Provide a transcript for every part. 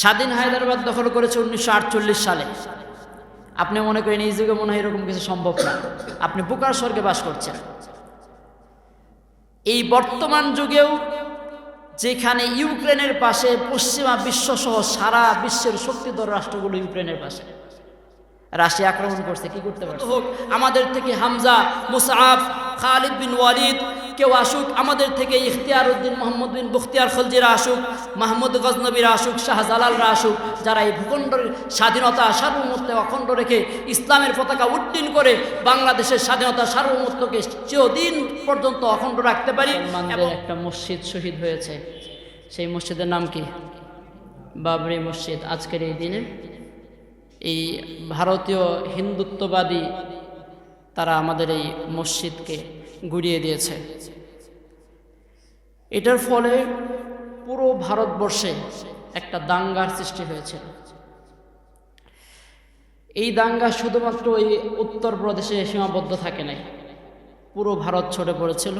স্বাধীন হায়দ্রাবাদ দখল করেছে উনিশশো আটচল্লিশ সালে। আপনি মনে করেন এই যুগে মনে হয় এরকম কিছু সম্ভব না। আপনি বুকার স্বর্গে বাস করছেন। এই বর্তমান যুগেও যেখানে ইউক্রেনের পাশে, পশ্চিমা বিশ্বসহ সারা বিশ্বের শক্তিধর রাষ্ট্রগুলো ইউক্রেনের পাশে। রাশিয়া আক্রমণ করছে, কি করতে পারছে? হোক, আমাদের থেকে হামজা, মুসাফ, খালিদ বিন ওয়ালিদ কেউ আসুক আমাদের থেকে ইখতিয়ার উদ্দিন মোহাম্মদ বিন বখতিয়ার খলজিরা আসুক মাহমুদ গজনবীরা আসুক শাহজালালরা আসুক যারা এই ভূখণ্ডের স্বাধীনতা সার্বভৌমত্ব অখণ্ড রেখে ইসলামের পতাকা উড্ডীন করে বাংলাদেশের স্বাধীনতা সার্বভৌমত্বকে চিরদিন পর্যন্ত অখণ্ড রাখতে পারি। এবং একটা মসজিদ শহীদ হয়েছে। সেই মসজিদের নাম কি? বাবরি মসজিদ। আজকের এই দিনে এই ভারতীয় হিন্দুত্ববাদী তারা আমাদের এই মসজিদকে গুড়িয়ে দিয়েছে। এটার ফলে পুরো ভারতবর্ষে একটা দাঙ্গার সৃষ্টি হয়েছিল এই দাঙ্গা শুধুমাত্র এই উত্তরপ্রদেশে সীমাবদ্ধ থাকে নাই। পুরো ভারত ছড়ে পড়েছিল।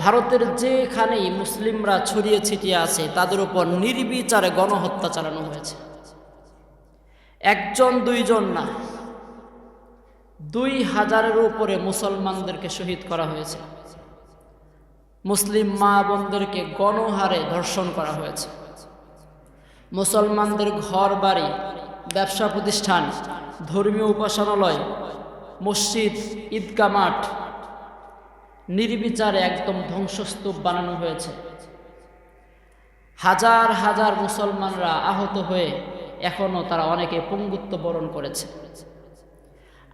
ভারতের যেখানেই মুসলিমরা ছড়িয়ে ছিটিয়ে আছে, তাদের উপর নির্বিচারে গণহত্যা চালানো হয়েছে। একজন, দুইজন না দুই হাজারের উপরে মুসলমানদেরকে শহীদ করা হয়েছে। মুসলিম মা বোনদেরকে গণহারে ধর্ষণ করা হয়েছে। মুসলমানদের ঘর বাড়ি ব্যবসা প্রতিষ্ঠান, ধর্মীয় উপাসনালয়, মসজিদ ঈদগা মাঠ নির্বিচারে একদম ধ্বংসস্তূপ বানানো হয়েছে। হাজার হাজার মুসলমানরা আহত হয়ে এখনও তারা অনেকে পঙ্গুত্ব বরণ করেছে।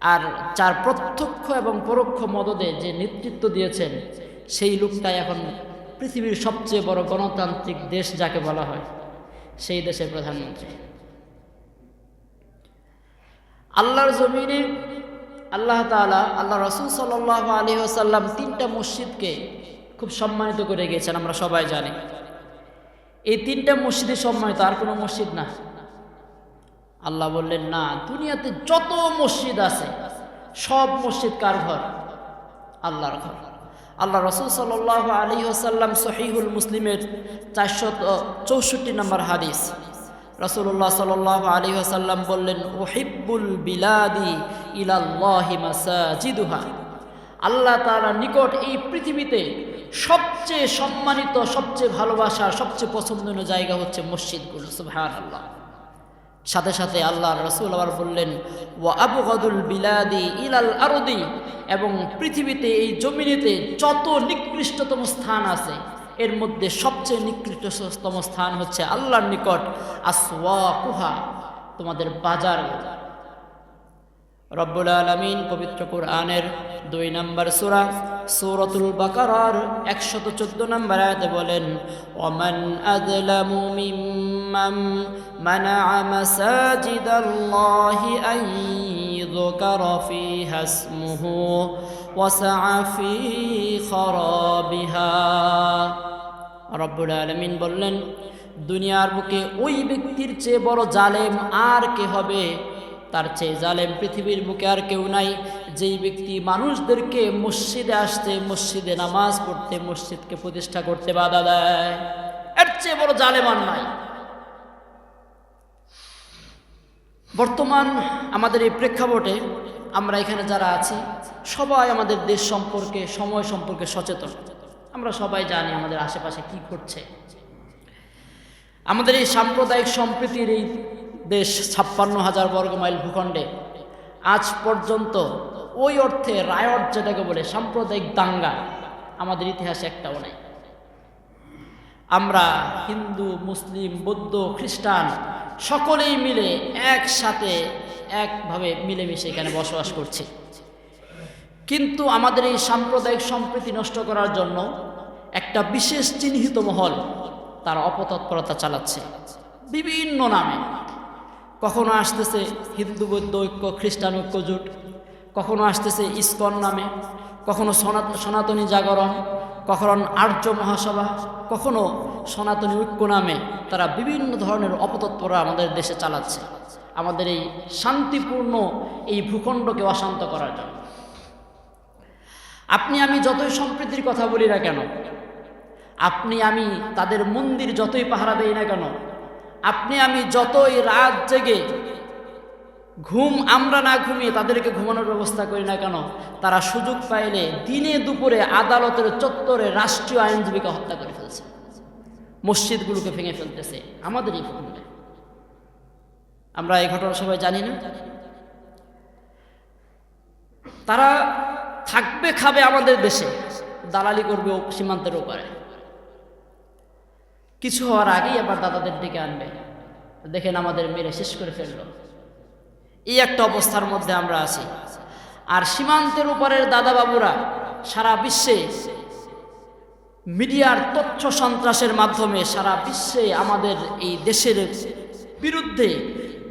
আর যার প্রত্যক্ষ এবং পরোক্ষ মদদে যে নেতৃত্ব দিয়েছেন, সেই লোকটাই এখন পৃথিবীর সবচেয়ে বড় গণতান্ত্রিক দেশ যাকে বলা হয়, সেই দেশের প্রধানমন্ত্রী। আল্লাহর জমিনে আল্লাহ তালা আল্লাহ রসুল সাল্লাহ আলী আসাল্লাম তিনটা মসজিদকে খুব সম্মানিত করে গিয়েছেন আমরা সবাই জানি। এই তিনটা মসজিদে সম্মানিত আর কোনো মসজিদ না। আল্লাহ বললেন, না, দুনিয়াতে যত মসজিদ আছে, সব মসজিদ কার ঘর? আল্লাহর ঘর। আল্লাহ রসুল সাল আলী আসাল্লাম সহিহুল মুসলিমের চারশত চৌষট্টি নম্বর হাদিস। রসুল্লাহ সাল আলী আসাল্লাম বললেন ওহিব্বুল বিলাদি ইলাল্লাহি আল্লাহ তাআলা নিকট এই পৃথিবীতে সবচেয়ে সম্মানিত, সবচেয়ে ভালোবাসা সবচেয়ে পছন্দনীয় জায়গা হচ্ছে মসজিদগুলো সুবহান আল্লাহ সাথে সাথে আল্লাহ রসুল আবার বললেন ও আবু গদুল বিলাদি ইলাল আরদি এবং পৃথিবীতে এই জমিনেতে যত নিকৃষ্টতম স্থান আছে, এর মধ্যে সবচেয়ে নিকৃষ্টতম স্থান হচ্ছে আল্লাহর নিকট আসওয়া কুহা তোমাদের বাজার। রব্বুল আলমিন পবিত্র কোরআনের দুই নম্বর সুরা, সূরাতুল বাকারার একশত চোদ্দ নম্বর আয়াতে বলেন, ওমান আদলামু মিম্মাম মানাআ মাসাজিদাল্লাহি আন ইযকারা ফিহা ইসমুহু ওয়াসাআ ফি খরাবিহা। রব্বুল আলমিন বললেন, দুনিয়ার বুকে ওই ব্যক্তির চেয়ে বড় জালেম আর কে হবে? তার চেয়ে জালেম পৃথিবীর বুকে আর কেউ নাই। যেই ব্যক্তি মানুষদেরকে মসজিদে আসতে, মসজিদে নামাজ পড়তে, মসজিদকে প্রতিষ্ঠা করতে বাধা দেয়, এর চেয়ে বড় জালেম আর নাই। বর্তমান আমাদের এই প্রেক্ষাপটে আমরা এখানে যারা আছি, সবাই আমাদের দেশ সম্পর্কে, সময় সম্পর্কে সচেতন। আমরা সবাই জানি আমাদের আশেপাশে কি ঘটছে। আমাদের এই সাম্প্রদায়িক সম্প্রীতির এই দেশ ছাপ্পান্ন হাজার বর্গ মাইল ভূখণ্ডে, আজ পর্যন্ত ওই অর্থে রায়ট যেটাকে বলে সাম্প্রদায়িক দাঙ্গা, আমাদের ইতিহাসে একটাও নাই। আমরা হিন্দু, মুসলিম, বৌদ্ধ, খ্রিস্টান সকলেই মিলে একসাথে একভাবে মিলেমিশে এখানে বসবাস করছি। কিন্তু আমাদের এই সাম্প্রদায়িক সম্প্রীতি নষ্ট করার জন্য একটা বিশেষ চিহ্নিত মহল তার অপতৎপরতা চালাচ্ছে। বিভিন্ন নামে। কখনো আসতেছে হিন্দু, বৌদ্ধ, ঐক্য, খ্রিস্টান, ঐক্য জোট। কখনো আসতেছে ইস্কন নামে। কখনো সনাতনী জাগরণ। কখনো আর্য মহাসভা, কখনো সনাতনী ঐক্য নামে তারা বিভিন্ন ধরনের অপতৎপরা আমাদের দেশে চালাচ্ছে। আমাদের এই শান্তিপূর্ণ এই ভূখণ্ডকে অশান্ত করার জন্য। আপনি আমি যতই সম্প্রীতির কথা বলি না কেন, আপনি আমি তাদের মন্দির যতই পাহারা দেই না কেন, আপনি আমি যতই রাত জেগে ঘুম আমরা না ঘুমিয়ে তাদেরকে ঘুমানোর ব্যবস্থা করি না কেন? তারা সুযোগ পাইলে দিনে দুপুরে আদালতের চত্বরে রাষ্ট্রীয় আইনজীবীকে হত্যা করে ফেলছে। মসজিদগুলোকে ভেঙে ফেলতেছে। আমাদেরই ভূখণ্ডে আমরা এই ঘটনা সবাই জানি না। তারা থাকবে, খাবে আমাদের দেশে। দালালি করবে সীমান্তের ওপারে। কিছু হওয়ার আগেই আবার দাদাদের ডেকে আনবে। দেখেন আমাদের মেরে শেষ করে ফেলল। এই একটা অবস্থার মধ্যে আমরা আছি। আর সীমান্তের উপরের দাদা বাবুরা সারা বিশ্বে মিডিয়ার তথ্য সন্ত্রাসের মাধ্যমে সারা বিশ্বে আমাদের এই দেশের বিরুদ্ধে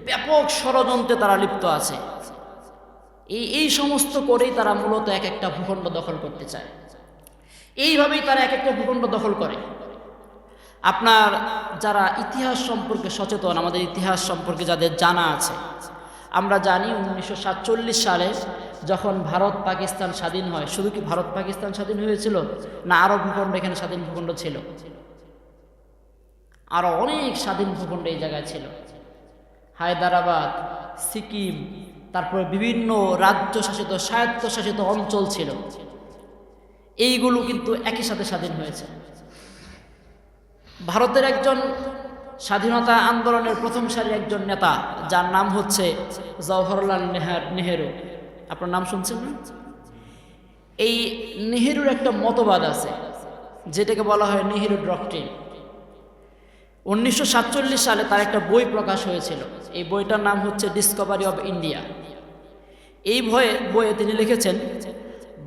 ব্যাপক ষড়যন্ত্রে তারা লিপ্ত আছে। এই এই সমস্ত করেই তারা মূলত এক একটা ভূখণ্ড দখল করতে চায়। এইভাবেই তারা এক একটা ভূখণ্ড দখল করে। আপনার যারা ইতিহাস সম্পর্কে সচেতন, আমাদের ইতিহাস সম্পর্কে যাদের জানা আছে আমরা জানি উনিশশো সাতচল্লিশ সালে যখন ভারত পাকিস্তান স্বাধীন হয়, শুধু কি ভারত পাকিস্তান স্বাধীন হয়েছিল না আরও ভূখণ্ড এখানে স্বাধীন ভূখণ্ড ছিল? আরও অনেক স্বাধীন ভূখণ্ড এই জায়গায় ছিল। হায়দ্রাবাদ, সিকিম, তারপরে বিভিন্ন রাজ্য শাসিত স্বায়ত্তশাসিত অঞ্চল ছিল। এইগুলো কিন্তু একই সাথে স্বাধীন হয়েছে। ভারতের একজন স্বাধীনতা আন্দোলনের প্রথম সারির একজন নেতা, যার নাম হচ্ছে জওহরলাল নেহার নেহেরু। আপনার নাম শুনছেন না? এই নেহেরুর একটা মতবাদ আছে, যেটাকে বলা হয় নেহেরু ডক্ট্রিন। উনিশশো সালে তার একটা বই প্রকাশ হয়েছিল। এই বইটার নাম হচ্ছে ডিসকভারি অব ইন্ডিয়া এই ভয়ে বইয়ে তিনি লিখেছেন,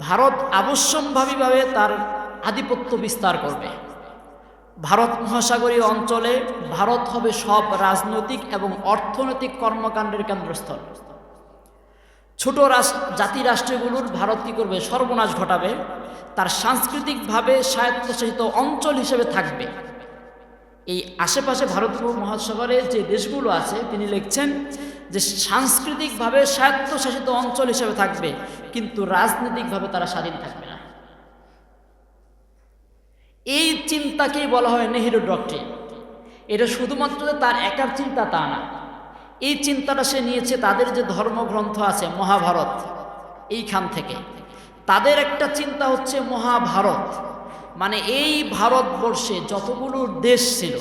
ভারত আবশ্যম্ভাবীভাবে তার আধিপত্য বিস্তার করবে। ভারত মহাসাগরীয় অঞ্চলে ভারত হবে সব রাজনৈতিক এবং অর্থনৈতিক কর্মকাণ্ডের কেন্দ্রস্থল। ছোট জাতি রাষ্ট্রগুলোর ভারত কী করবে? সর্বনাশ ঘটাবে। তার সাংস্কৃতিকভাবে স্বায়ত্তশাসিত অঞ্চল হিসেবে থাকবে। এই আশেপাশে ভারত মহাসাগরে যে দেশগুলো আছে, তিনি লিখছেন যে সাংস্কৃতিকভাবে স্বায়ত্তশাসিত অঞ্চল হিসেবে থাকবে, কিন্তু রাজনৈতিকভাবে তারা স্বাধীন থাকবে। এই চিন্তাকেই বলা হয় নেহেরু ডক্ট্রিন। এটা শুধুমাত্র তার একার চিন্তা তা না। এই চিন্তাটা সে নিয়েছে তাদের যে ধর্মগ্রন্থ আছে মহাভারত, এইখান থেকে। তাদের একটা চিন্তা হচ্ছে মহাভারত। মানে এই ভারতবর্ষে যতগুলো দেশ ছিল,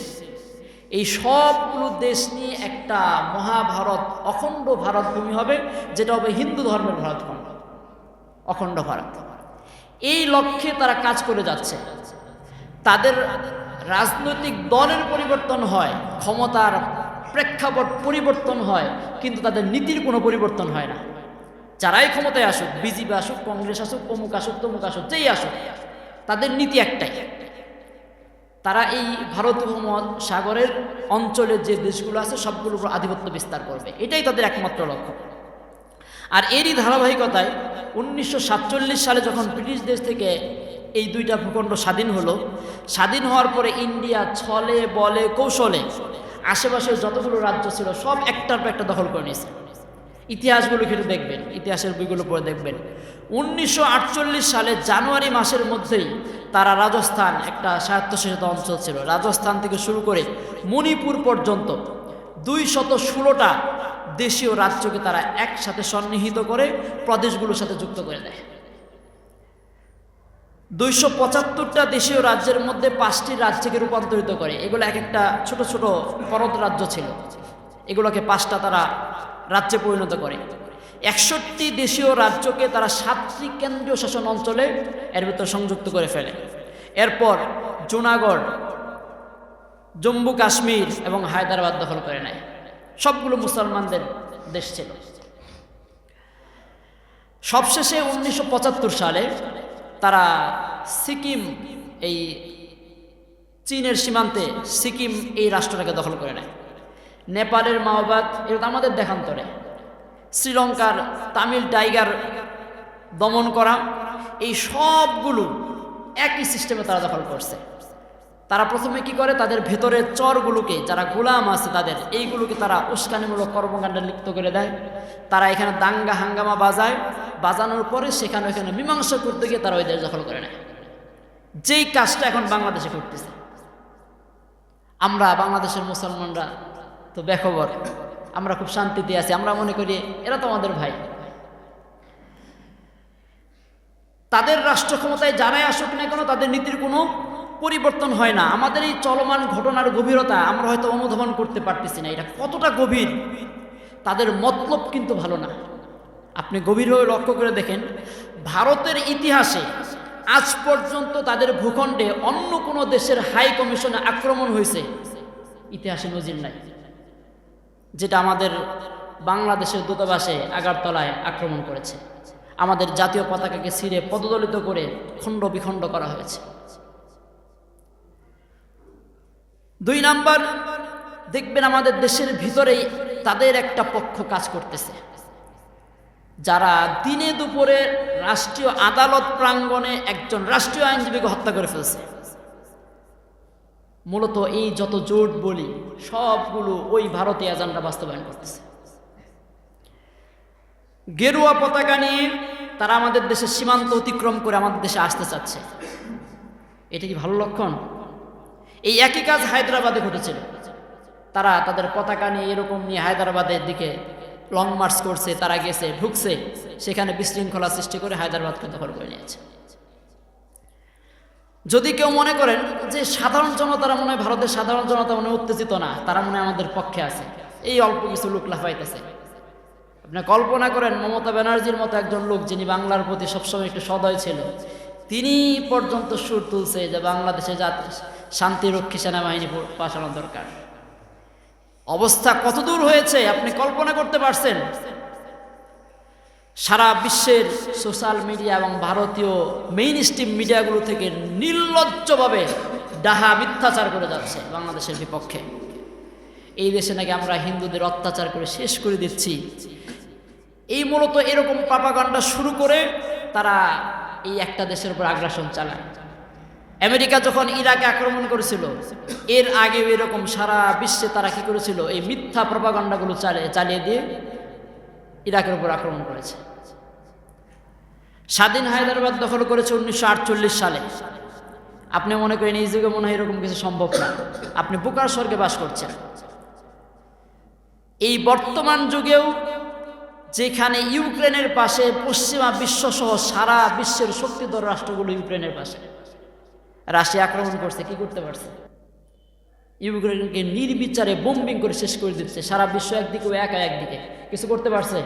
এই সবগুলো দেশ নিয়ে একটা মহাভারত, অখণ্ড ভারত ভূমি হবে, যেটা হবে হিন্দু ধর্মের ভারতখণ্ড, অখণ্ড ভারত। এই লক্ষ্যে তারা কাজ করে যাচ্ছে। তাদের রাজনৈতিক দলের পরিবর্তন হয়, ক্ষমতার প্রেক্ষাপট পরিবর্তন হয়, কিন্তু তাদের নীতির কোনো পরিবর্তন হয় না। যারাই ক্ষমতায় আসুক, বিজেপি আসুক, কংগ্রেস আসুক, অমুক আসুক, তমুক আসুক, যেই আসুক, তাদের নীতি একটাই। তারা এই ভারত সাগরের অঞ্চলের যে দেশগুলো আছে, সবগুলোর উপর আধিপত্য বিস্তার করবে। এটাই তাদের একমাত্র লক্ষ্য। আর এরই ধারাবাহিকতায় উনিশশো সাতচল্লিশ সালে যখন ব্রিটিশ দেশ থেকে এই দুইটা ভূখণ্ড স্বাধীন হলো। স্বাধীন হওয়ার পরে ইন্ডিয়া ছলে, বলে, কৌশলে আশেপাশে যতগুলো রাজ্য ছিল, সব একটার পর একটা দখল করে নিয়েছে। ইতিহাসগুলো কিন্তু দেখবেন, ইতিহাসের বইগুলো পড়ে দেখবেন। উনিশশো আটচল্লিশ সালে জানুয়ারি মাসের মধ্যেই তারা রাজস্থান, একটা স্বায়ত্তশাসিত অঞ্চল ছিল। রাজস্থান থেকে শুরু করে মণিপুর পর্যন্ত দুই শত ষোলোটা দেশীয় রাজ্যকে তারা একসাথে সন্নিহিত করে প্রদেশগুলোর সাথে যুক্ত করে দেয়। দুইশো পঁচাত্তরটা দেশীয় রাজ্যের মধ্যে পাঁচটি রাজ্যকে রূপান্তরিত করে। এগুলো এক একটা ছোট ছোট পরত রাজ্য ছিল। এগুলোকে পাঁচটা তারা রাজ্যে পরিণত করে। একষট্টি দেশীয় রাজ্যকে তারা সাতটি কেন্দ্রীয় শাসন অঞ্চলে এর ভিতর সংযুক্ত করে ফেলে। এরপর জুনাগড়, জম্মু কাশ্মীর এবং হায়দ্রাবাদ দখল করে নেয়। সবগুলো মুসলমানদের দেশ ছিল। সবশেষে উনিশশো পঁচাত্তর সালে তারা সিকিম, এই চীনের সীমান্তে সিকিম এই রাষ্ট্রটাকে দখল করে নেয়। নেপালের মাওবাদ, এটা আমাদের দেখান্তরে। শ্রীলঙ্কার তামিল টাইগার দমন করা, এই সবগুলো একই সিস্টেমে তারা দখল করছে। তারা প্রথমে কি করে? তাদের ভেতরের চরগুলোকে, যারা গোলাম আছে তাদের, এইগুলোকে তারা উস্কানিমূলক কর্মকাণ্ডে লিপ্ত করে দেয়। তারা এখানে দাঙ্গা হাঙ্গামা বাজায়। বাজানোর পরে সেখানে ওইখানে মীমাংসা করতে গিয়ে তারা ওই দেশ দখল করে নেয়। যেই কাজটা এখন বাংলাদেশে করতেছে আমরা বাংলাদেশের মুসলমানরা তো বেখবর। আমরা খুব শান্তিতে আছি। আমরা মনে করি এরা তো আমাদের ভাই। তাদের রাষ্ট্র ক্ষমতায় যারাই আসুক না কেন তাদের নীতির কোনো পরিবর্তন হয় না। আমাদের এই চলমান ঘটনার গভীরতা আমরা হয়তো অনুধাবন করতে পারতেছি না। এটা কতটা গভীর? তাদের মতলব কিন্তু ভালো না। আপনি গভীরভাবে লক্ষ্য করে দেখেন, ভারতের ইতিহাসে আজ পর্যন্ত তাদের ভূখণ্ডে অন্য কোনো দেশের হাই কমিশনে আক্রমণ হয়েছে, ইতিহাসে নজির নাই। যেটা আমাদের বাংলাদেশের দূতাবাসে আগারতলায় আক্রমণ করেছে। আমাদের জাতীয় পতাকাকে ছিঁড়ে পদদলিত করে খণ্ড বিখণ্ড করা হয়েছে। দুই নাম্বার, দেখবেন আমাদের দেশের ভিতরেই তাদের একটা পক্ষ কাজ করতেছে। যারা দিনে দুপুরে রাষ্ট্রীয় আদালত প্রাঙ্গণে একজন রাষ্ট্রীয় আইনজীবীকে হত্যা করে ফেলছে। মূলত এই যত জোট বলি, সবগুলো ওই ভারতীয় এজেন্ডা বাস্তবায়ন করতেছে। গেরুয়া পতাকা নিয়ে তারা আমাদের দেশের সীমান্ত অতিক্রম করে আমাদের দেশে আসতে চাচ্ছে। এটা কি ভালো লক্ষণ? এই একই কাজ হায়দ্রাবাদে ঘটেছিল। তারা তাদের পতাকা নিয়ে এরকম নিয়ে হায়দ্রাবাদের দিকে লং মার্চ করছে, তারা গেছে, ঢুকছে, সেখানে বিশৃঙ্খলা সৃষ্টি করে হায়দ্রাবাদকে দখল করে নিয়েছে। যদি কেউ মনে করেন যে সাধারণ জনতারা মনে হয় ভারতের সাধারণ জনতা মনে উত্তেজিত না, তারা মনে আমাদের পক্ষে আছে। এই অল্প কিছু লোক লাফাইতেছে। আপনি কল্পনা করেন, মমতা ব্যানার্জির মতো একজন লোক যিনি বাংলার প্রতি সবসময় একটু সদয় ছিল, তিনি পর্যন্ত সুর তুলছে যে বাংলাদেশে জাতি শান্তিরক্ষী সেনাবাহিনী পাঠানো দরকার। অবস্থা কতদূর হয়েছে আপনি কল্পনা করতে পারছেন? সারা বিশ্বের সোশ্যাল মিডিয়া এবং ভারতীয় মেইন স্ট্রিম মিডিয়াগুলো থেকে নির্লজ্জভাবে ডাহা মিথ্যাচার করে যাচ্ছে বাংলাদেশের বিপক্ষে। এই দেশে নাকি আমরা হিন্দুদের অত্যাচার করে শেষ করে দিচ্ছি। এই মূলত এরকম পাপাগান্ডা শুরু করে তারা এই একটা দেশের উপর আগ্রাসন চালায়। আমেরিকা যখন ইরাকে আক্রমণ করেছিল, এর আগে এরকম সারা বিশ্বে তারা কি করেছিল? এই মিথ্যা প্রপাগান্ডাগুলো চালিয়ে চালিয়ে দিয়ে ইরাকের উপর আক্রমণ করেছে। স্বাধীন হায়দ্রাবাদ দখল করেছে উনিশশো আটচল্লিশ সালে। আপনি মনে করেন এই যুগে মনে হয় এরকম কিছু সম্ভব না। আপনি বুকার স্বর্গে বাস করছেন। এই বর্তমান যুগেও যেখানে ইউক্রেনের পাশে পশ্চিমা বিশ্বসহ সারা বিশ্বের শক্তিধর রাষ্ট্রগুলো ইউক্রেনের পাশে। রাশিয়া আক্রমণ করছে, কি করতে পারছে? ইউক্রেনকে নির্বিচারে বোম্বিং করে শেষ করে দিচ্ছে, সারা বিশ্ব একদিকে ও একা একদিকে। কিছু করতে পারছে?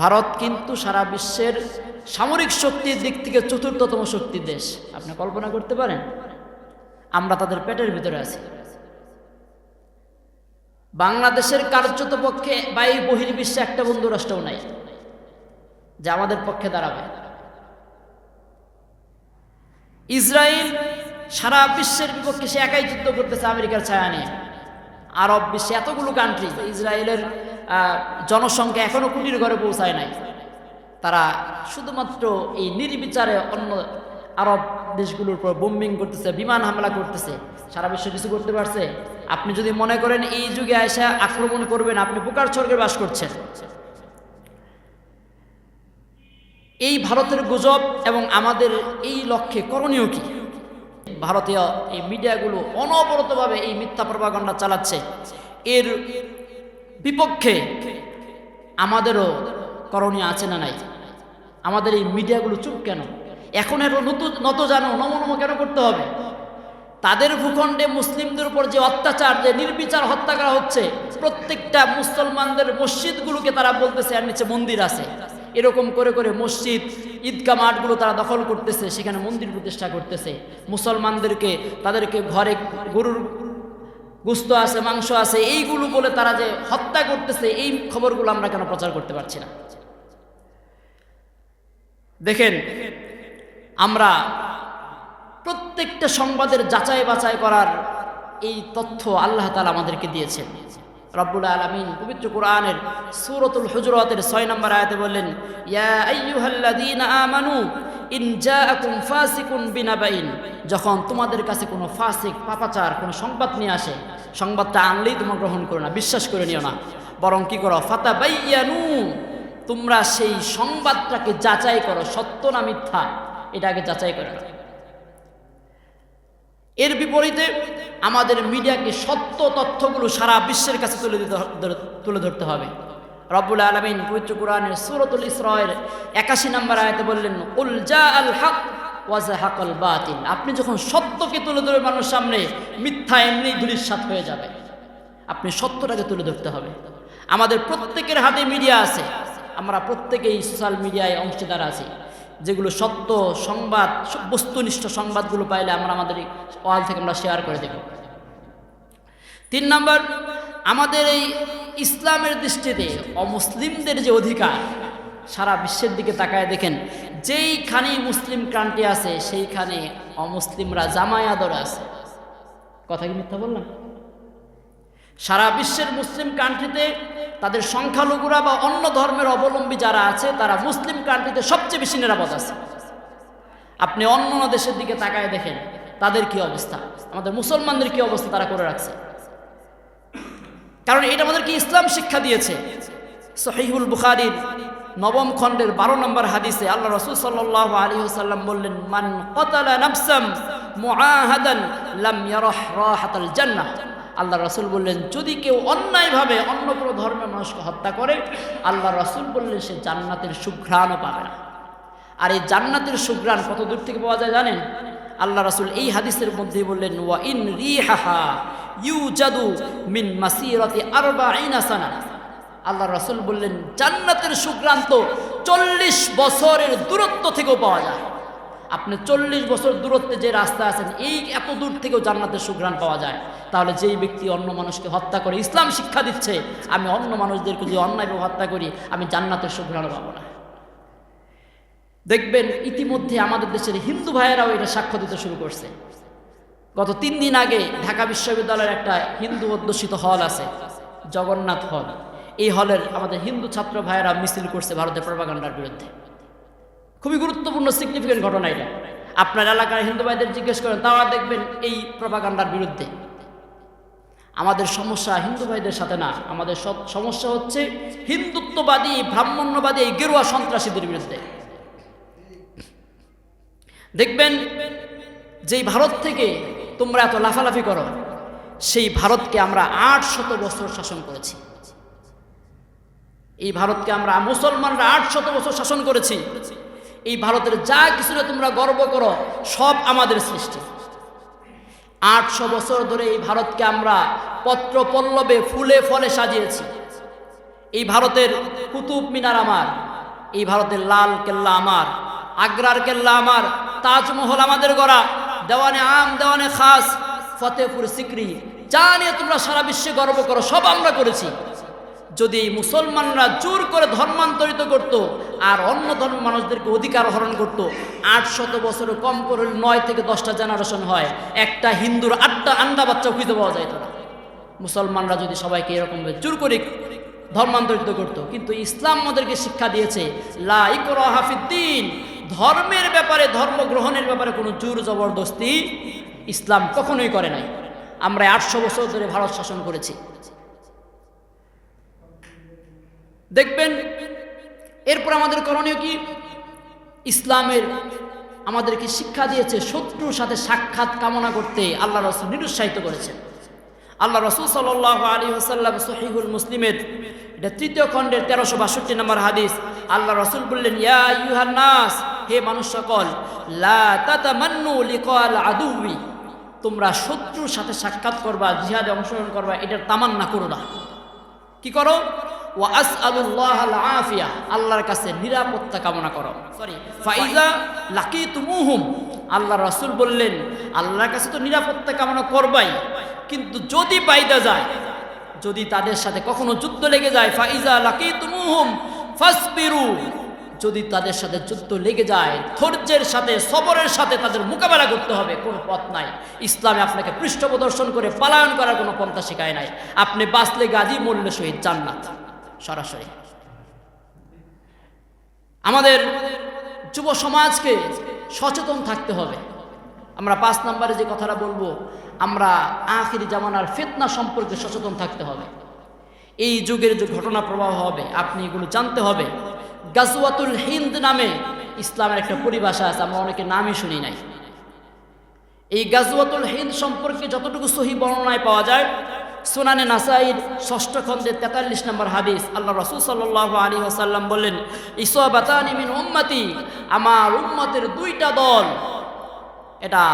ভারত কিন্তু সারা বিশ্বের সামরিক শক্তির দিক থেকে চতুর্থতম শক্তির দেশ। আপনি কল্পনা করতে পারেন, আমরা তাদের পেটের ভিতরে আছি। বাংলাদেশের কার্যত পক্ষে এই বহির্বিশ্বে একটা বন্ধু রাষ্ট্রও নাই, যা আমাদের পক্ষে দাঁড়াবে। ইসরায়েল সারা বিশ্বের বিপক্ষে সে একাই যুদ্ধ করতেছে আমেরিকার ছায়া নিয়ে আরব বিশ্বে এতগুলো কান্ট্রি ইসরায়েলের জনসংখ্যা এখনও কোটির ঘরে পৌঁছায় নাই। তারা শুধুমাত্র এই নির্বিচারে অন্য আরব দেশগুলোর উপর বোম্বিং করতেছে, বিমান হামলা করতেছে। সারা বিশ্ব কিছু করতে পারছে। আপনি যদি মনে করেন এই যুগে এসে আক্রমণ করবেন, আপনি পোকার স্বর্গে বাস করছেন। এই ভারতের গুজব এবং আমাদের এই লক্ষ্যে করণীয় কি? ভারতীয় এই মিডিয়াগুলো অনবরতভাবে এই মিথ্যা প্রভাগণ্ডা চালাচ্ছে। এর বিপক্ষে আমাদেরও করণীয় আছে না নাই? আমাদের এই মিডিয়াগুলো চুপ কেন? এখন এর নতুন নত জানো, নমনম কেন করতে হবে? তাদের ভূখণ্ডে মুসলিমদের উপর যে অত্যাচার, যে নির্বিচার হত্যা করা হচ্ছে, প্রত্যেকটা মুসলমানদের মসজিদগুলোকে তারা বলতেছে আর নিচে মন্দির আছে। এরকম করে করে মসজিদ ঈদগা মাঠগুলো তারা দখল করতেছে, সেখানে মন্দির প্রতিষ্ঠা করতেছে। মুসলমানদেরকে, তাদেরকে ঘরে গরুর গুস্ত আছে, মাংস আছে, এইগুলো বলে তারা যে হত্যা করতেছে, এই খবরগুলো আমরা কেন প্রচার করতে পারছি না? দেখেন, আমরা প্রত্যেকটা সংবাদের যাচাই বাছাই করার এই তথ্য আল্লাহ তালা আমাদেরকে দিয়েছেন। রব্বুল আলমিন পবিত্র কোরআনের সুরতুল হুজরাতের ছয় নম্বর আয়াতে বললেন আমানু, ইন যখন তোমাদের কাছে কোনো ফাসিক, পাপাচার, কোনো সংবাদ নিয়ে আসে, সংবাদটা আনলেই তোমরা গ্রহণ করো না, বিশ্বাস করে নিও না। বরং কি করো? ফাতা বাইয়ানু তোমরা সেই সংবাদটাকে যাচাই করো, সত্য না মিথ্যা এটাকে যাচাই করে না এর বিপরীতে আমাদের মিডিয়াকে সত্য তথ্যগুলো সারা বিশ্বের কাছে তুলে দিতে তুলে ধরতে হবে। রব্বুল আলমিন পবিত্র কোরআনের সুরতুল ইসরায়ের একাশি নম্বর আয়তে বললেন উলজা আল হক ওয়াজাহাকল বাতিল। আপনি যখন সত্যকে তুলে ধরবেন মানুষের সামনে, মিথ্যা এমনি ধূলিসাৎ হয়ে যাবে। আপনি সত্যটাকে তুলে ধরতে হবে। আমাদের প্রত্যেকের হাতে মিডিয়া আছে। আমরা প্রত্যেকেই সোশ্যাল মিডিয়ায় অংশীদার আছি। যেগুলো সত্য সংবাদ, বস্তুনিষ্ঠ সংবাদগুলো পাইলে আমরা আমাদের ওয়াল থেকে আমরা শেয়ার করে দেব। তিন নম্বর, আমাদের এই ইসলামের দৃষ্টিতে অমুসলিমদের যে অধিকার, সারা বিশ্বের দিকে তাকায় দেখেন, যেইখানেই মুসলিম ক্রান্তি আছে, সেইখানে অমুসলিমরা আদরে আছে। কথা কি মিথ্যা বললাম? সারা বিশ্বের মুসলিম কান্ট্রিতে তাদের সংখ্যালঘুরা বা অন্য ধর্মের অবলম্বী যারা আছে, তারা মুসলিম কান্ট্রিতে সবচেয়ে বেশি নিরাপদ আছে। আপনি অন্য অন্য দেশের দিকে তাকায় দেখেন, তাদের কি অবস্থা? আমাদের মুসলমানদের কি অবস্থা তারা করে রাখছে? কারণ এটা আমাদেরকে ইসলাম শিক্ষা দিয়েছে। সহিহুল বুখারির নবম খণ্ডের বারো নম্বর হাদিসে আল্লাহ রসুল সাল্লাহ আলী সাল্লাম বললেন, মান কতালা নাফসাম মুআহাদান লাম ইয়ারাহ রাহাতাল জান্নাহ। আল্লাহ রসুল বললেন, যদি কেউ অন্যায়ভাবে অন্য কোনো ধর্মের মানুষকে হত্যা করে, আল্লাহ রসুল বললেন সে জান্নাতের সুঘ্রাণও পাবে না। আর এই জান্নাতের সুঘ্রাণ কত দূর থেকে পাওয়া যায় জানেন? আল্লাহ রাসুল এই হাদিসের মধ্যেই বললেন ওয়া ইন রিহাহা ইউ জাদু মিন মাসিরতি আরবা সানা। আল্লাহ রাসুল বললেন, জান্নাতের সুগ্রান্ত চল্লিশ বছরের দূরত্ব থেকেও পাওয়া যায়। আপনি চল্লিশ বছর দূরত্বে যে রাস্তা আছেন, এই এত দূর থেকেও জান্নাতের সুগ্রাণ পাওয়া যায়। তাহলে যেই ব্যক্তি অন্য মানুষকে হত্যা করে ইসলাম শিক্ষা দিচ্ছে, আমি অন্য মানুষদেরকে যদি অন্যায়ভাবে হত্যা করি, আমি জান্নাতের সুগ্রাণ পাবো না। দেখবেন ইতিমধ্যে আমাদের দেশের হিন্দু ভাইয়েরাও এটা সাক্ষ্য দিতে শুরু করছে। গত তিন দিন আগে ঢাকা বিশ্ববিদ্যালয়ের একটা হিন্দু অধ্যুষিত হল আছে, জগন্নাথ হল। এই হলের আমাদের হিন্দু ছাত্র ভাইয়েরা মিছিল করছে ভারতের প্রভাকাণ্ডার বিরুদ্ধে। খুবই গুরুত্বপূর্ণ সিগনিফিকেন্ট ঘটনা এটা। আপনার এলাকার হিন্দু ভাইদের জিজ্ঞেস করেন তারা দেখবেন এই প্রভাকাণ্ডার বিরুদ্ধে। আমাদের সমস্যা হিন্দু ভাইদের সাথে না, আমাদের সমস্যা হচ্ছে হিন্দুত্ববাদী, ব্রাহ্মণ্যবাদী, এই গেরুয়া সন্ত্রাসীদের বিরুদ্ধে। দেখবেন যেই ভারত থেকে তোমরা এত লাফালাফি করো, সেই ভারতকে আমরা আট শত বছর শাসন করেছি। এই ভারতকে আমরা মুসলমানরা আট শত বছর শাসন করেছি। এই ভারতের যা কিছুটা তোমরা গর্ব করো, সব আমাদের সৃষ্টি। আটশো বছর ধরে এই ভারতকে আমরা পত্র পল্লবে ফুলে ফলে সাজিয়েছি। এই ভারতের কুতুব মিনার আমার, এই ভারতের লাল কেল্লা আমার, আগ্রার কেল্লা আমার, তাজমহল আমাদের গড়া, দেওয়ানে আম, দেওয়ানে খাস ফতেপুর সিকরি, যা নিয়ে তোমরা সারা বিশ্বে গর্ব করো, সব আমরা করেছি। যদি মুসলমানরা জোর করে ধর্মান্তরিত করত, আর অন্য ধর্ম মানুষদেরকে অধিকার হরণ করত, আট শত বছরে কম করে নয় থেকে দশটা জেনারেশন হয়, একটা হিন্দুর আটটা আন্ডা বাচ্চা খুঁজে পাওয়া যাইত না। মুসলমানরা যদি সবাইকে এরকম জোর করে ধর্মান্তরিত করত, কিন্তু ইসলাম আমাদেরকে শিক্ষা দিয়েছে, লা ইকরাহা হাফিদ্দিন ধর্মের ব্যাপারে, ধর্ম গ্রহণের ব্যাপারে কোনো জোর জবরদস্তি ইসলাম কখনোই করে নাই। আমরা আটশো বছর ধরে ভারত শাসন করেছি। দেখবেন, এরপর আমাদের করণীয় কি? ইসলামের আমাদেরকে শিক্ষা দিয়েছে শত্রুর সাথে সাক্ষাৎ কামনা করতে আল্লাহ রসুল নিরুৎসাহিত করেছেন। আল্লাহ রসুল সাল আলী হাসাল্লাম সহিহুল মুসলিমের, এটা তৃতীয় খণ্ডের তেরোশো বাষট্টি নম্বর হাদিস, আল্লাহ রসুল বললেন, ইয়া ইউহান নাস, হে মানুষ সকল, লা আদুবি তোমরা শত্রুর সাথে সাক্ষাৎ করবা, জিহাদে অংশগ্রহণ করবা, এটার তামান্না করো না। কি করো? ও আস আফিয়া, আল্লাহর কাছে নিরাপত্তা কামনা করো। সরি ফাইজা লাকি তুমুহুম আল্লাহ রাসূল বললেন, আল্লাহর কাছে তো নিরাপত্তা কামনা করবাই, কিন্তু যদি পাইদা যায়, যদি তাদের সাথে কখনো যুদ্ধ লেগে যায়, ফাইজা লাকি তুমুহুম ফাসবিরু, যদি তাদের সাথে যুদ্ধ লেগে যায়, ধৈর্যের সাথে, সবরের সাথে তাদের মোকাবেলা করতে হবে, কোনো পথ নাই। ইসলামে আপনাকে পৃষ্ঠপ্রদর্শন করে পালায়ন করার কোনো পন্থা শেখায় নাই। আপনি বাঁচলে গাজী, মরলে শহীদ জান্নাত। সরাসরি। আমাদের যুব সমাজকে সচেতন থাকতে হবে। আমরা পাঁচ নম্বরে যে কথাটা বলব, আমরা আখিরি জামানার ফেতনা সম্পর্কে সচেতন থাকতে হবে। এই যুগের যে ঘটনা প্রবাহ হবে, আপনি এগুলো জানতে হবে। গাজওয়াতুল হিন্দ নামে ইসলামের একটা পরিভাষা আছে, আমরা অনেকে নামই শুনি নাই। এই গাজওয়াতুল হিন্দ সম্পর্কে যতটুকু সহি বর্ণনায় পাওয়া যায় সুনানে নাসাইর ষষ্ঠ খন্ডের তেতাল্লিশ নম্বর হাদিস। আল্লাহ রসুল সাল্লাহ আলী আসাল্লাম বললেন ইসবাতানি মিন উম্মতি, আমার উম্মতের দুইটা দল, এটা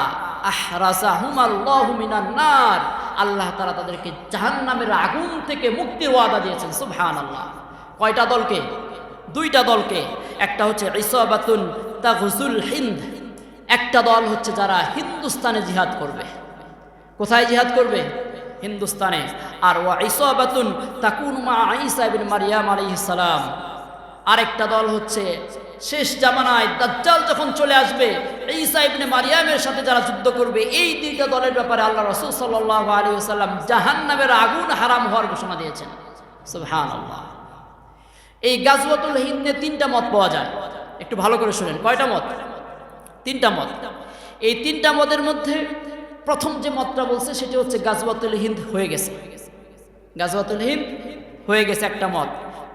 নার, আল্লাহ তারা তাদেরকে জাহান্নামের আগুন থেকে মুক্তির ওয়াদা দিয়েছেন, সুবহানাল্লাহ। কয়টা দলকে? দুইটা দলকে। একটা হচ্ছে ইসবাতুন তাগজুল হিন্দ, একটা দল হচ্ছে যারা হিন্দুস্তানে জিহাদ করবে। কোথায় জিহাদ করবে? হিন্দুস্তানে। আর ওয়া তাকুন মা ঈসা ইবনে মারিয়াম সালাম। আরেকটা দল হচ্ছে শেষ জামানায় দাজ্জাল যখন চলে আসবে, ঈসা ইবনে মারিয়ামের সাথে যারা যুদ্ধ করবে, এই দুইটা দলের ব্যাপারে আল্লাহ রসুল সাল্লাল্লাহু আলাইহি ওয়াসাল্লাম জাহান্নামের আগুন হারাম হওয়ার ঘোষণা দিয়েছেন। সুবহানাল্লাহ। এই গাজওয়াতুল হিন্দে তিনটা মত পাওয়া যায়। একটু ভালো করে শুনেন, কয়টা মত? তিনটা মত। এই তিনটা মতের মধ্যে প্রথম যে মতটা বলছে সেটি হচ্ছে গাজওয়াতুল হিন্দ হয়ে গেছে। গাজওয়াতুল হিন্দ হয়ে গেছে একটা মত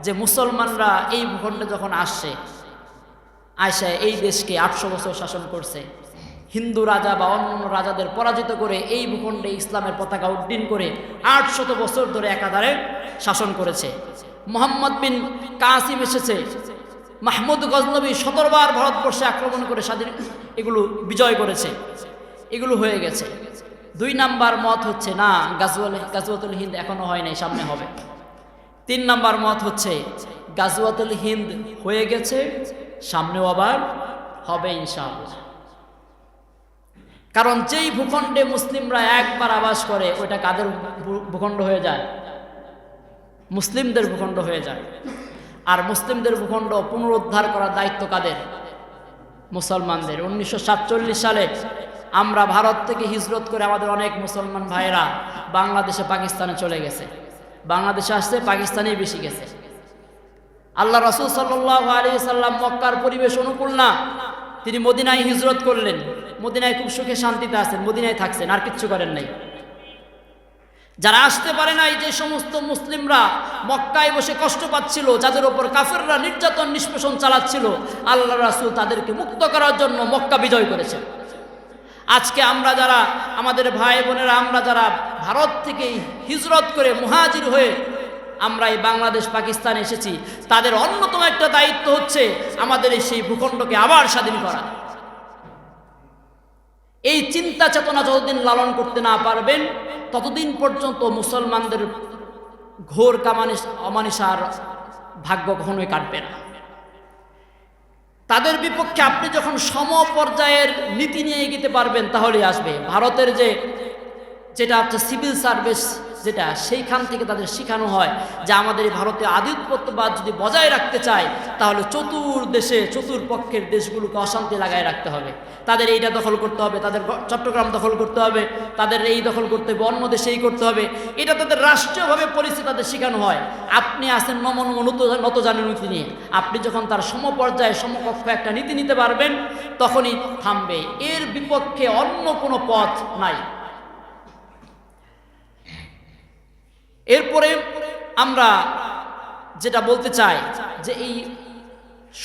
যে মুসলমানরা এই ভূখণ্ডে যখন আসছে আয়সা এই দেশকে আটশো বছর শাসন করছে। হিন্দু রাজা বা অন্য রাজাদের পরাজিত করে এই ভূখণ্ডে ইসলামের পতাকা উড্ডীন করে আটশত বছর ধরে একাধারে শাসন করেছে। মোহাম্মদ বিন কাসিম এসেছে। মাহমুদ গজনবী সতরবার ভারতবর্ষে আক্রমণ করে স্বাধীন এগুলো বিজয় করেছে। এগুলো হয়ে গেছে। দুই নাম্বার মত হচ্ছে, না গাজুয়াল গাজওয়াতুল হিন্দ এখনও হয় নাই, সামনে হবে। তিন নাম্বার মত হচ্ছে, গাজওয়াতুল হিন্দ হয়ে গেছে, সামনেও আবার হবে ইনশাআল্লাহ। কারণ যেই ভূখণ্ডে মুসলিমরা একবার আবাস করে, ওইটা কাদের ভূখণ্ড হয়ে যায়? মুসলিমদের ভূখণ্ড হয়ে যায়। আর মুসলিমদের ভূখণ্ড পুনরুদ্ধার করার দায়িত্ব কাদের? মুসলমানদের। উনিশশো সালে আমরা ভারত থেকে হিজরত করে আমাদের অনেক মুসলমান ভাইয়েরা বাংলাদেশে, পাকিস্তানে চলে গেছে। বাংলাদেশে আসছে, পাকিস্তানেই বেশি গেছে। আল্লাহ রসুল সাল্লাহ আলী সাল্লাম মক্কার পরিবেশ অনুকূল না? তিনি মদিনায় হিজরত করলেন। মদিনায় খুব সুখে শান্তিতে আছেন, মদিনায় থাকছেন, আর কিচ্ছু করেন নাই। যারা আসতে পারে নাই, যে সমস্ত মুসলিমরা মক্কায় বসে কষ্ট পাচ্ছিল, যাদের ওপর কাফেররা নির্যাতন, নিষ্পেষণ চালাচ্ছিল, আল্লাহ রাসুল তাদেরকে মুক্ত করার জন্য মক্কা বিজয় করেছেন। আজকে আমরা যারা, আমাদের ভাই বোনেরা, আমরা যারা ভারত থেকে হিজরত করে মুহাজির হয়ে আমরা এই বাংলাদেশ, পাকিস্তান এসেছি, তাদের অন্যতম একটা দায়িত্ব হচ্ছে আমাদের এই সেই ভূখণ্ডকে আবার স্বাধীন করা। এই চিন্তা চেতনা যতদিন লালন করতে না পারবেন, ততদিন পর্যন্ত মুসলমানদের ঘোর কামানিস, অমানিসার ভাগ্য কখনোই কাটবে না। তাদের বিপক্ষে আপনি যখন সম পর্যায়ের নীতি নিয়ে এগিতে পারবেন, তাহলেই আসবে। ভারতের যে, যেটা হচ্ছে সিভিল সার্ভিস যেটা সেইখান থেকে তাদের শেখানো হয় যে আমাদের এই ভারতে আধিপত্যবাদ যদি বজায় রাখতে চায়, তাহলে চতুর দেশে চতুর্পক্ষের দেশগুলোকে অশান্তি লাগায় রাখতে হবে। তাদের এইটা দখল করতে হবে, তাদের চট্টগ্রাম দখল করতে হবে, তাদের এই দখল করতে হবে, অন্য দেশে এই করতে হবে। এটা তাদের রাষ্ট্রীয়ভাবে পরিস্থিতি তাদের শেখানো হয়। আপনি আসেন নমন নত জানের নীতি নিয়ে। আপনি যখন তার সমপর্যায়ে সমকক্ষ একটা নীতি নিতে পারবেন, তখনই থামবে। এর বিপক্ষে অন্য কোনো পথ নাই। এরপরে আমরা যেটা বলতে চাই যে এই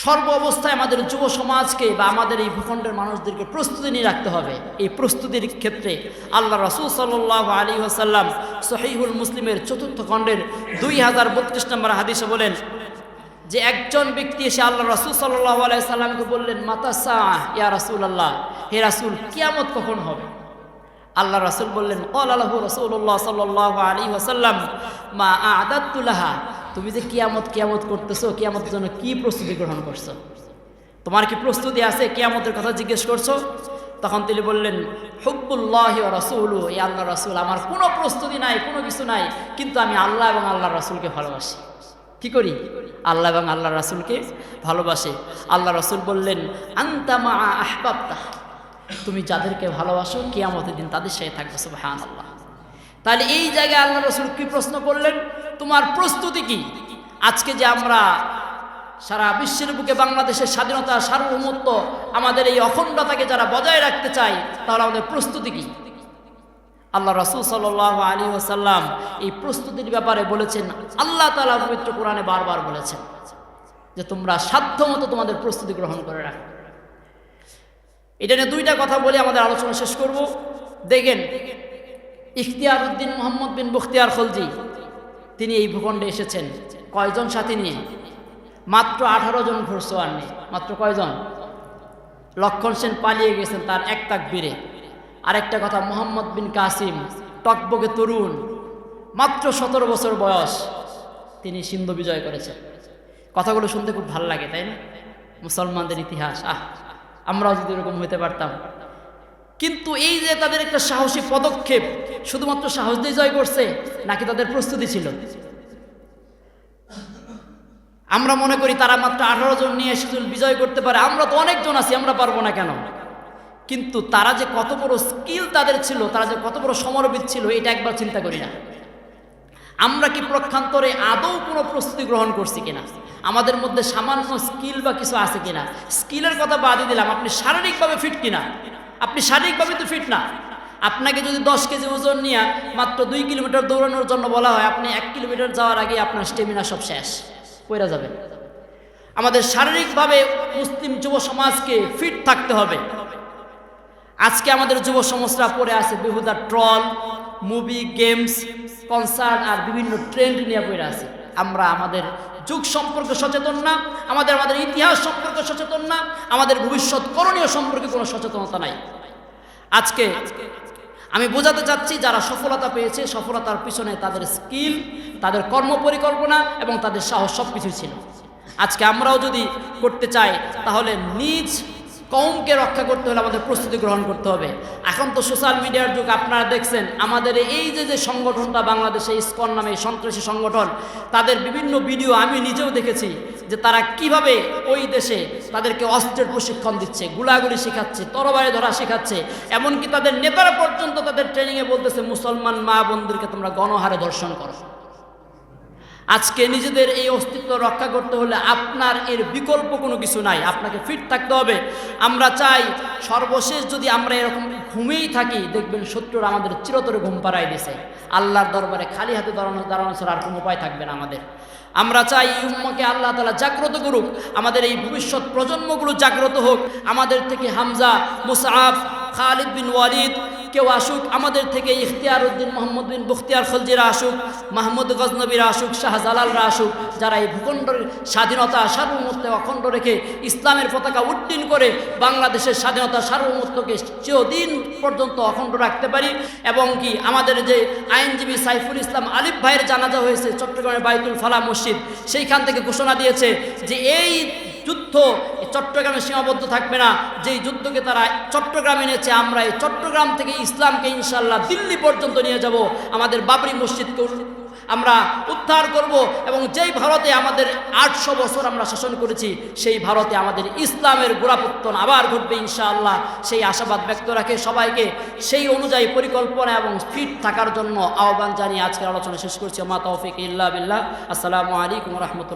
সর্ব অবস্থায় আমাদের যুব সমাজকে বা আমাদের এই ভূখণ্ডের মানুষদেরকে প্রস্তুতি নিয়ে রাখতে হবে। এই প্রস্তুতির ক্ষেত্রে আল্লাহ রসুল সাল্লাহ আলী আসাল্লাম সহিহুল মুসলিমের চতুর্থ খণ্ডের দুই হাজার বত্রিশ নম্বর হাদিসে বলেন যে একজন ব্যক্তি এসে আল্লাহ রসুল সাল্লাহ আলাই সাল্লামকে বললেন, মাতা সাহ ইয়া রাসুল আল্লাহ হে রাসুল, কিয়ামত কখন হবে? আল্লাহ রাসুল বললেন আল্লাহ রসুল্লাহ সাল্লাহ আলী ওসাল্লাম মা আদাতুল্লাহা তুমি যে কিয়ামত কিয়ামত করতেছো কিয়ামতের জন্য কি প্রস্তুতি গ্রহণ করছ? তোমার কি প্রস্তুতি আছে, কিয়ামতের কথা জিজ্ঞেস করছ? তখন তিনি বললেন, হব্বুল্লাহ রসুল। এই আল্লাহ রসুল, আমার কোনো প্রস্তুতি নাই, কোনো কিছু নাই, কিন্তু আমি আল্লাহ এবং আল্লাহ রসুলকে ভালোবাসি। কি করি? আল্লাহ এবং আল্লাহ রাসুলকে ভালোবাসে। আল্লাহ রসুল বললেন আন্তামা আহবাবতা। তুমি যাদেরকে ভালোবাসো, কিয়ামতের দিন তাদের সাথে থাকবে সুবহান আল্লাহ তাহলে এই জায়গায় আল্লাহ রসুল কি প্রশ্ন করলেন? তোমার প্রস্তুতি কি? আজকে যে আমরা সারা বিশ্বের বুকে বাংলাদেশের স্বাধীনতা, সার্বভৌমত্ব, আমাদের এই অখণ্ডতাকে যারা বজায় রাখতে চাই তাহলে আমাদের প্রস্তুতি কি? আল্লাহ রসুল সাল আলী ওসাল্লাম এই প্রস্তুতির ব্যাপারে বলেছেন, আল্লাহ তালা পবিত্র কোরআনে বারবার বলেছেন যে তোমরা সাধ্য মতো তোমাদের প্রস্তুতি গ্রহণ করে রাখো। এটা নিয়ে দুইটা কথা বলে আমাদের আলোচনা শেষ করব। দেখেন ইখতিয়ার উদ্দিন মোহাম্মদ বিন বখতিয়ার খলজি, তিনি এই ভূখণ্ডে এসেছেন। কয়জন সাথী নিয়ে? মাত্র আঠারো জন ঘোরসোয়ার নিয়ে। মাত্র কয়জন? লক্ষণ সেন পালিয়ে গেছেন তার এক তাক বীরে আরেকটা কথা, মোহাম্মদ বিন কাসিম, টকবগে তরুণ, মাত্র সতেরো বছর বয়স, তিনি সিন্ধু বিজয় করেছেন। কথাগুলো শুনতে খুব ভালো লাগে, তাই না? মুসলমানদের ইতিহাস, আহ! আমরাও যদি এরকম হইতে পারতাম। কিন্তু এই যে তাদের একটা সাহসী পদক্ষেপ, শুধুমাত্র সাহস দিয়ে জয় করছে, নাকি তাদের প্রস্তুতি ছিল? আমরা মনে করি তারা মাত্র আঠারো জন নিয়ে এসে বিজয় করতে পারে। আমরা তো অনেকজন আছি, আমরা পারব না কেন? কিন্তু তারা যে কত বড় স্কিল তাদের ছিল, তারা যে কত বড় সমরবিদ ছিল, এটা একবার চিন্তা করি না। আমরা কি প্রক্ষান্তরে আদৌ কোনো প্রস্তুতি গ্রহণ করছি কিনা? আমাদের মধ্যে সামান্য স্কিল বা কিছু আছে কিনা? স্কিলের কথা বাদে দিলাম, আপনি শারীরিকভাবে ফিট কিনা? আপনি শারীরিকভাবে তো ফিট না। আপনাকে যদি দশ কেজি ওজন নিয়ে মাত্র দুই কিলোমিটার দৌড়ানোর জন্য বলা হয়, আপনি এক কিলোমিটার যাওয়ার আগে আপনার স্টেমিনা সব শেষ। পড়ে যাবেন? আমাদের শারীরিকভাবে মুসলিম যুব সমাজকে ফিট থাকতে হবে। আজকে আমাদের যুব সমাজরা পড়ে আছে বেহুদা ট্রল মুভি গেমস কনসার্ট আর বিভিন্ন ট্রেন্ড নিয়ে পড়ে আছে। আমরা আমাদের যুগ সম্পর্কে সচেতন না, আমাদের আমাদের ইতিহাস সম্পর্কে সচেতন না, আমাদের ভবিষ্যৎ করণীয় সম্পর্কে কোনো সচেতনতা নাই। আজকে আমি বোঝাতে চাচ্ছি যারা সফলতা পেয়েছে, সফলতার পিছনে তাদের স্কিল তাদের কর্মপরিকল্পনা এবং তাদের সাহস সব কিছু ছিল। আজকে আমরাও যদি করতে চাই, তাহলে নিজ কৌমকে রক্ষা করতে হলে আমাদের প্রস্তুতি গ্রহণ করতে হবে। এখন তো সোশ্যাল মিডিয়ার যুগ, আপনারা দেখছেন, আমাদের এই যে যে সংগঠনটা বাংলাদেশে ইস্কন নামে সন্ত্রাসী সংগঠন, তাদের বিভিন্ন ভিডিও আমি নিজেও দেখেছি যে তারা কীভাবে ওই দেশে তাদেরকে অস্ত্রের প্রশিক্ষণ দিচ্ছে, গুলাগুলি শেখাচ্ছে, তরবারে ধরা শেখাচ্ছে, এমনকি তাদের নেতারা পর্যন্ত তাদের ট্রেনিংয়ে বলতেছে, মুসলমান মা বোনদেরকে তোমরা গণহারে দর্শন করো। আজকে নিজেদের এই অস্তিত্ব রক্ষা করতে হলে আপনার এর বিকল্প কোনো কিছু নাই। আপনাকে ফিট থাকতে হবে। আমরা চাই সর্বশেষ যদি আমরা এরকম ঘুমেই থাকি, দেখবেন শত্রুরা আমাদের চিরতরে ঘুম পাড়াই দিছে। আল্লাহর দরবারে খালি হাতে দাঁড়ানো দাঁড়ানো ছাড়া আর কোনো উপায় থাকবে না আমাদের। আমরা চাই এই উম্মাকে আল্লাহ তালা জাগ্রত করুক, আমাদের এই ভবিষ্যৎ প্রজন্মগুলো জাগ্রত হোক। আমাদের থেকে হামজা, মুসাফ, খালিদ বিন ওয়ালিদ কেউ আসুক, আমাদের থেকে ইখতিয়ার উদ্দিন মোহাম্মদ বিন বখতিয়ার খলজিরা আসুক, মাহমুদ গজনবীরা আসুক, শাহজালালরা আসুক, যারা এই ভূখণ্ডের স্বাধীনতা সার্বভৌমত্ব অখণ্ড রেখে ইসলামের পতাকা উড্ডীন করে বাংলাদেশের স্বাধীনতা সার্বভৌমত্বকে চিরদিন পর্যন্ত অখণ্ড রাখতে পারি এবং কি আমাদের যে আইনজীবী সাইফুল ইসলাম আলিফ ভাইয়ের জানাজা হয়েছে চট্টগ্রামের বাইতুল ফালা মসজিদ, সেইখান থেকে ঘোষণা দিয়েছে যে এই যুদ্ধ চট্টগ্রামে সীমাবদ্ধ থাকবে না। যেই যুদ্ধকে তারা চট্টগ্রামে এনেছে, আমরা এই চট্টগ্রাম থেকে ইসলামকে ইনশাল্লাহ দিল্লি পর্যন্ত নিয়ে যাব, আমাদের বাবরি মসজিদকে আমরা উদ্ধার করব এবং যেই ভারতে আমাদের আটশো বছর আমরা শাসন করেছি, সেই ভারতে আমাদের ইসলামের গোড়াপত্তন আবার ঘটবে ইনশাআল্লাহ। সেই আশাবাদ ব্যক্ত রাখে সবাইকে। সেই অনুযায়ী পরিকল্পনা এবং ফিট থাকার জন্য আহ্বান জানিয়ে আজকের আলোচনা শেষ করছি। মা তৌফিক ইল্লা বিল্লাহ। আসসালামু আলাইকুম রহমতুল্লাহ।